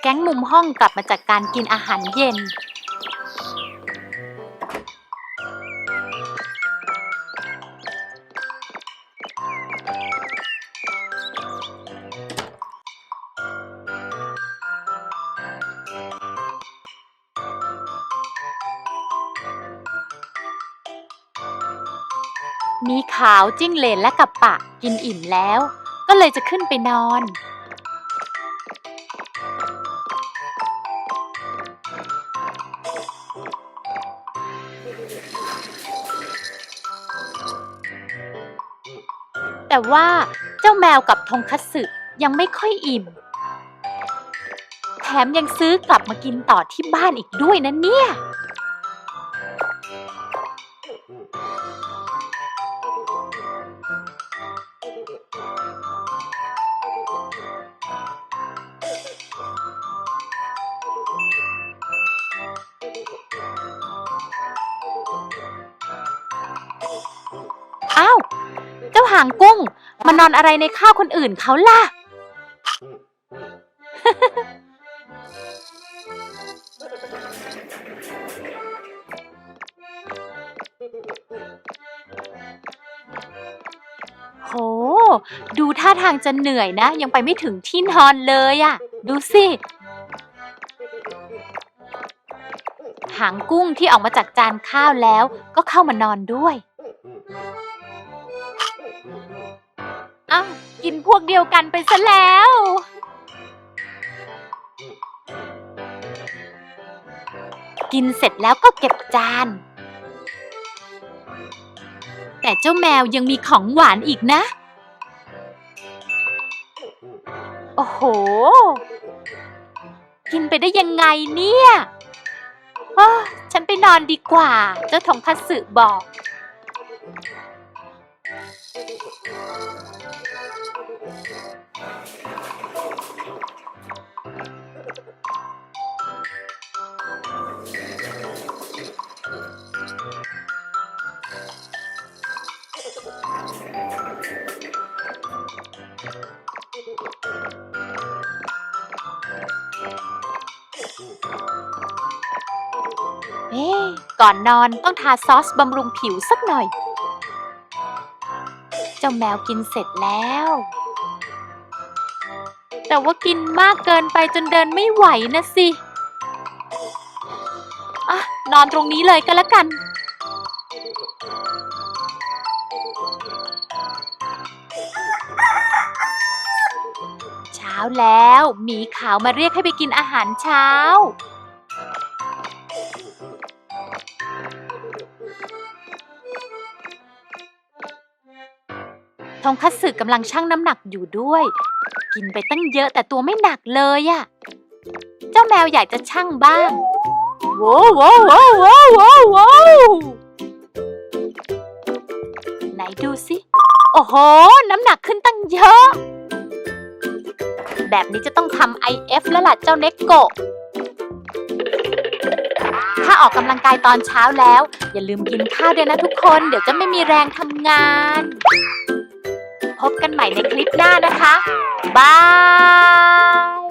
แก๊งมุมห้องกลับมาจากการกินอาหารเย็น มีขาวจิ้งเหลนและกับปะกินอิ่มแล้ว ก็เลยจะขึ้นไปนอน แต่ว่าเจ้าแมวกับทงคัตสึยังไม่ค่อยอิ่ม แถมยังซื้อกลับมากินต่อที่บ้านอีกด้วยนะเนี่ย อ้าว เจ้าหางกุ้ง มานอนอะไรในข้าวคนอื่นเขาล่ะ โห ดูท่าทางจะเหนื่อยนะ ยังไปไม่ถึงที่นอนเลยอะดูสิหางกุ้งที่ออกมาจากจานข้าวแล้วก็เข้ามานอนด้วย กินพวกเดียวกันไปซะแล้ว กินเสร็จแล้วก็เก็บจาน แต่เจ้าแมวยังมีของหวานอีกนะ โอ้โห กินไปได้ยังไงเนี่ยเอ้ฉันไปนอนดีกว่า เจ้าทงคัตสึบอก เอ๊ะก่อนนอนต้องทาซอสบำรุงผิวสักหน่อย เจ้าแมวกินเสร็จแล้ว แต่ว่ากินมากเกินไปจนเดินไม่ไหวนะสิอะนอนตรงนี้เลยก็แล้วกัน เช้าแล้วหมีขาวมาเรียกให้ไปกินอาหารเช้าทงคัตสึกำลังชั่งน้ำหนักอยู่ด้วย กินไปตั้งเยอะแต่ตัวไม่หนักเลยอะเจ้าแมวอยากจะชั่งบ้างว้าวว้าวว้าวว้าวว้าวว้าวไหนดูสิ โอ้โห น้ำหนักขึ้นตั้งเยอะ แบบนี้จะต้องทำ IF แล้วล่ะเจ้าเน็กโกะถ้าออกกำลังกายตอนเช้าแล้ว อย่าลืมกินข้าวด้วยนะทุกคน เดี๋ยวจะไม่มีแรงทำงาน พบกันใหม่ในคลิปหน้านะคะ บาย